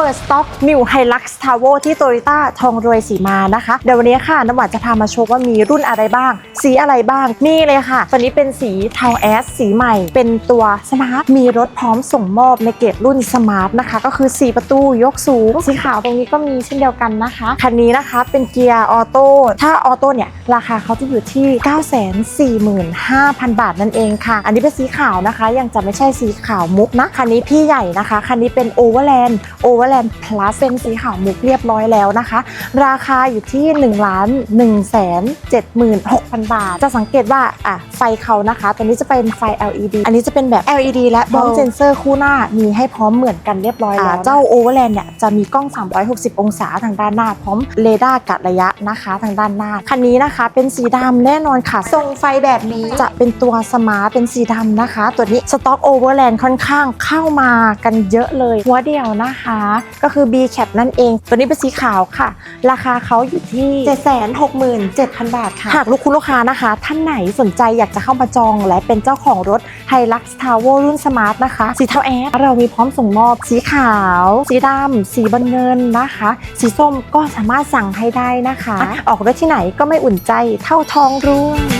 เปิดสต็อก New Hilux t a v o ที่ Toyota ทองรวยสีมานะคะ เดี๋ยววันนี้ค่ะน้ำหวานจะพามาโชว์ว่ามีรุ่นอะไรบ้าง สีอะไรบ้าง นี่เลยค่ะ ตอนนี้เป็นสีเทาแอสสีใหม่ เป็นตัวสมาร์ท มีรถพร้อมส่งมอบในเกรดรุ่นสมาร์ทนะคะ ก็คือ 4 ประตูยกสูง สีขาวตรงนี้ก็มีเช่นเดียวกันนะคะ คันนี้นะคะเป็นเกียร์ออโต้ ถ้าออโต้เนี่ยราคาเขาจะอยู่ที่ 945,000 บาทนั่นเองค่ะ อันนี้เป็นสีขาวนะคะ ยังจะไม่ใช่สีขาวมุกนะ คันนี้พี่ใหญ่นะคะ คันนี้เป็นโอเวอร์แลนด์โอเวอร Overland Overland Plus เป็นสีขาวมุกเรียบร้อยแล้วนะคะ ราคาอยู่ที่1ล้าน1แสน76,000 บาท จะสังเกตว่าอะไฟเขานะคะตัวนี้จะเป็นไฟ LED อันนี้จะเป็นแบบ LED และพร้อมเซ็นเซอร์คู่หน้ามีให้พร้อมเหมือนกันเรียบร้อยแล้วเจ้า Overland เนี่ยจะมีกล้อง 360 องศาทางด้านหน้า พร้อมเรดาร์กัดระยะนะคะทางด้านหน้า คันนี้นะคะเป็นสีดำแน่นอนค่ะ ทรงไฟแบบนี้จะเป็นตัวสมาร์ทเป็นสีดำนะคะ ตัวนี้สต็อก Overland ค่อนข้างเข้ามากันเยอะเลยหัวเดียวนะคะก็คือ B cap นั่นเอง ตัวนี้เป็นสีขาวค่ะ ราคาเขาอยู่ที่ 767,000 บาทค่ะ หากลูกคุณลูกค้านะคะ ท่านไหนสนใจอยากจะเข้ามาจอง และเป็นเจ้าของรถ Hilux t a v o รุ่นสมาร์ทนะคะ สีเทาแอดเรามีพร้อมส่งมอบ สีขาว สีดำสีบอลเงินนะคะ สีส้มก็สามารถสั่งให้ได้นะคะ ออกรถที่ไหนก็ไม่อุ่นใจเท่าทองร่วง